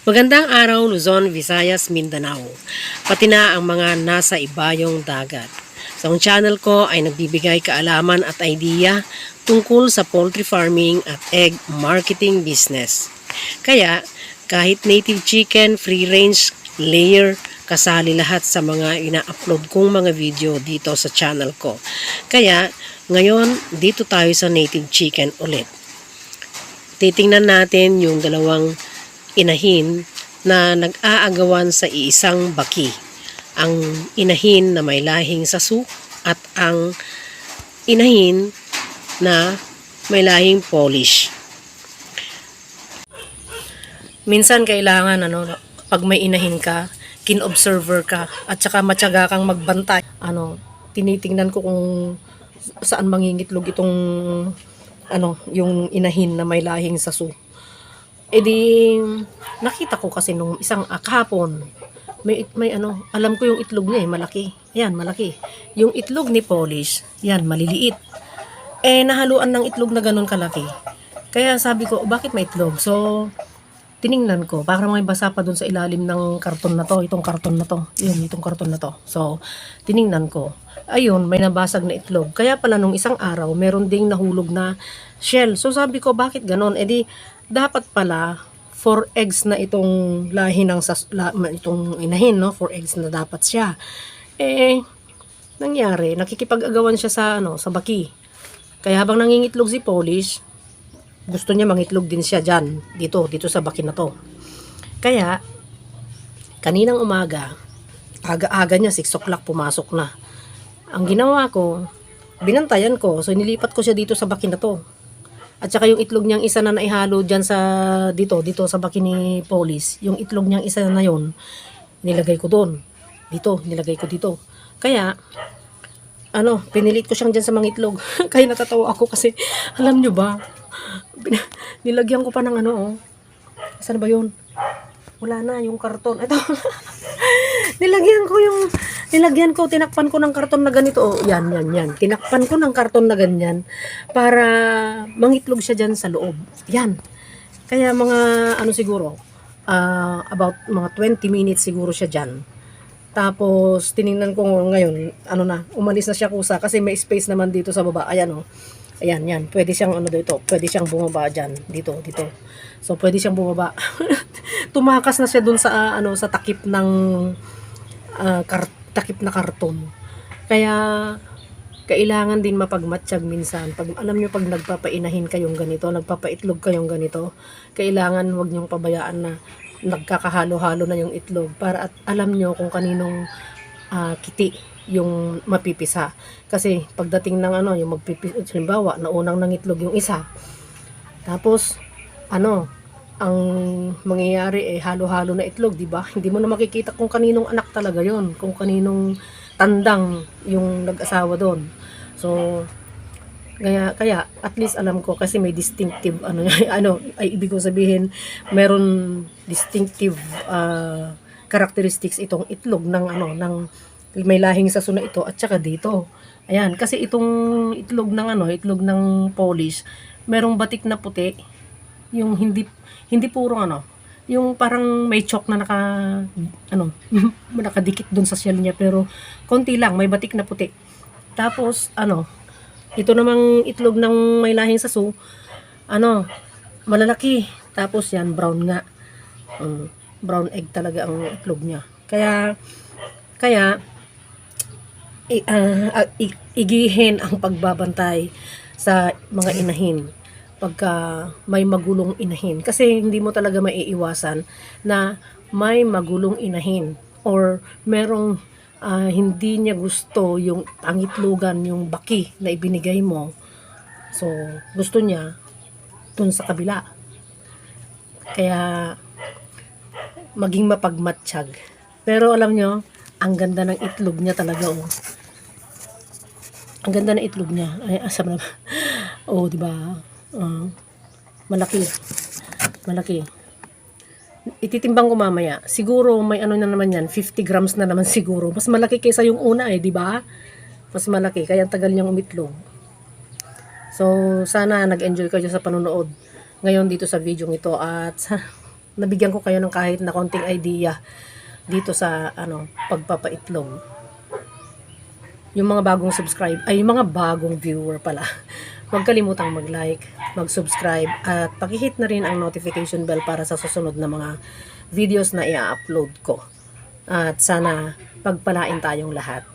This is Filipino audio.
Magandang araw Luzon, Visayas, Mindanao, pati na ang mga nasa ibayong dagat. Sa ang channel ko ay nagbibigay kaalaman at idea tungkol sa poultry farming at egg marketing business. Kaya kahit native chicken, free range, layer, kasali lahat sa mga ina-upload kong mga video dito sa channel ko. Kaya ngayon dito tayo sa native chicken ulit titingnan natin yung dalawang inahin na nag-aagawan sa iisang baki. Ang inahin na may lahing sasu at ang inahin na may lahing polish. Minsan kailangan ano pag may inahin ka, kin-observer ka at saka matyaga kang magbantay. Ano, tinitingnan ko kung saan mangingitlog itong ano, yung inahin na may lahing sasu. E di, nakita ko kasi nung isang ah, kahapon, may, may ano, alam ko yung itlog niya eh, malaki. Yan, malaki. Yung itlog ni Polish, yan, maliliit. Eh, nahaluan ng itlog na ganun kalaki. Kaya sabi ko, bakit may itlog? So, tiningnan ko, para may basa pa dun sa ilalim ng karton na to, itong karton na to, yun, itong karton na to. So, tiningnan ko, ayun, may nabasag na itlog. Kaya pala nung isang araw, meron ding nahulog na shell. So, sabi ko, bakit ganon? E di, dapat pala, four eggs na itong lahi ng sas, la, itong inahin, no? Four eggs na dapat siya. Eh, nangyari, nakikipag-agawan siya sa, ano, sa baki. Kaya habang nangingitlog si Polish, gusto niya mangitlog din siya dyan, dito, dito sa baki na to. Kaya, kaninang umaga, aga-aga niya, 6 o'clock pumasok na. Ang ginawa ko, binantayan ko, so nilipat ko siya dito sa baki na to. At saka yung itlog niyang isa na naihalo dyan sa, dito, dito sa baki ni Polis, yung itlog niyang isa na yon nilagay ko doon. Dito, nilagay ko dito. Kaya, ano, pinilit ko siyang dyan sa mga itlog. Kaya natatawa ako kasi, alam nyo ba, nilagyan ko pa ng ano, oh. Saan ba yun? Wala na, yung karton. Ito. nilagyan ko yung, nilagyan ko, tinakpan ko ng karton na ganito. Oh, yan, yan, yan. Tinakpan ko ng karton na ganyan para mangitlog siya dyan sa loob. Yan. Kaya mga, ano siguro, ah, about mga 20 minutes siguro siya dyan. Tapos, tiningnan ko ngayon, ano na, umalis na siya kusa kasi may space naman dito sa baba. Ayan, oh. Ayan, yan. Pwede siyang ano dito. Pwede siyang bumaba dyan. Dito, dito. So, pwede siyang bumaba. Tumakas na siya dun sa, ah, ano, sa takip ng ah, kar- takip na karton. Kaya, kailangan din mapagmatsyag minsan. Pag, alam nyo, pag nagpapainahin kayong ganito, nagpapaitlog kayong ganito, kailangan wag nyong pabayaan na nagkakahalo-halo na yung itlog para at alam nyo kung kaninong ah, kiti yung mapipisa. Kasi pagdating ng ano, yung magpipisa, halimbawa, naunang nangitlog yung isa. Tapos, ano, ang mangyayari eh halo-halo na itlog, di ba? Hindi mo na makikita kung kaninong anak talaga yon, kung kaninong tandang yung nag-asawa doon. So, kaya kaya at least alam ko kasi may distinctive ano ano ay ibig ko sabihin meron distinctive ah, characteristics itong itlog ng ano ng may lahing sa suna ito at saka dito. Ayan, kasi itong itlog ng ano, itlog ng Polish, merong batik na puti, yung hindi hindi puro ano, yung parang may chalk na naka ano, nakadikit dun sa shell niya pero konti lang, may batik na puti. Tapos ano, ito namang itlog ng may lahing sasu, ano, malalaki. Tapos yan, brown nga. Mm, brown egg talaga ang itlog niya. Kaya, kaya, i- i- igihin ang pagbabantay sa mga inahin pagka may magulong inahin. Kasi hindi mo talaga maiiwasan na may magulong inahin or merong ah, hindi niya gusto yung pangitlugan, yung baki na ibinigay mo. So, gusto niya dun sa kabila. Kaya, maging mapagmatsyag. Pero alam nyo, ang ganda ng itlog niya talaga, oh. Ang ganda ng itlog niya. Ay, asam na. oh, di? Ah, malaki. Malaki. Ititimbang ko mamaya. Siguro may ano na naman yan, 50 grams na naman siguro. Mas malaki kaysa yung una eh, di ba? Mas malaki, kaya tagal niyang umitlog. So, sana nag-enjoy kayo sa panonood ngayon dito sa video ito at nabigyan ko kayo ng kahit na konting idea dito sa ano pagpapaitlog. Yung mga bagong subscribe, ay yung mga bagong viewer pala. Huwag kalimutang mag-like, mag-subscribe, at pakihit na rin ang notification bell para sa susunod na mga videos na i-upload ko. At sana pagpalain tayong lahat.